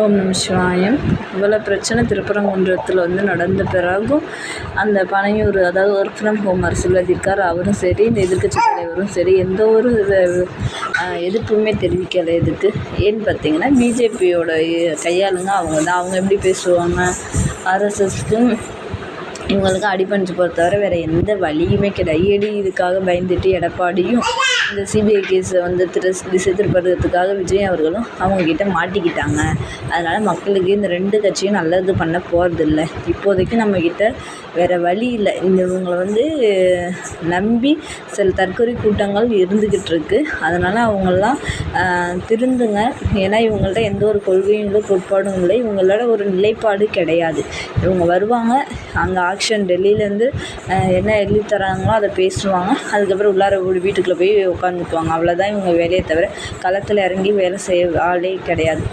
ஓம் நம் சிவாயம். இவ்வளோ பிரச்சனை திருப்பரங்குன்றத்தில் வந்து நடந்த பிறகும் அந்த பனையூர் அதாவது ஒர்க் ஃப்ரம் ஹோம் அரசியல் இருக்கார் அவரும் சரி இந்த எதிர்க்கட்சி தலைவரும் சரி எந்த ஒரு எதிர்ப்புமே தெரிவிக்கலை இதுக்கு ஏன்னு பார்த்தீங்கன்னா பிஜேபியோட கையாளுங்க அவங்க தான். அவங்க எப்படி பேசுவாங்க? ஆர்எஸ்எஸ்க்கும் இவங்களுக்கு அடிபணிச்சு போகிறத தவிர வேறு எந்த வழியுமே கிடையாது. இதுக்காக பயந்துட்டு எடப்பாடியும் இந்த சிபிஐ கேஸை வந்து திரு திசை விஜய் அவர்களும் அவங்கக்கிட்ட மாட்டிக்கிட்டாங்க. அதனால் மக்களுக்கு இந்த ரெண்டு கட்சியும் நல்லது பண்ண போகிறதில்ல இப்போதைக்கு நம்மக்கிட்ட வேறு வழி இல்லை. இந்த இவங்களை வந்து நம்பி சில தற்கொலை கூட்டங்கள் இருந்துக்கிட்டு இருக்கு. அதனால் அவங்களாம் திருந்துங்க. ஏன்னா இவங்கள்ட்ட எந்த ஒரு கொள்கையும் இல்லை கோட்பாடும் இல்லை. இவங்களோட ஒரு நிலைப்பாடு கிடையாது. இவங்க வருவாங்க அங்கே ஆக்ஷன் டெல்லியிலேருந்து என்ன எழுதி தராங்களோ அதை பேசுவாங்க. அதுக்கப்புறம் உள்ளார வீட்டுக்குள்ளே போய் உட்காந்துக்குவாங்க. அவ்வளோதான் இவங்க வேலையை தவிர களத்தில் இறங்கி வேலை செய்ய ஆளே கிடையாது.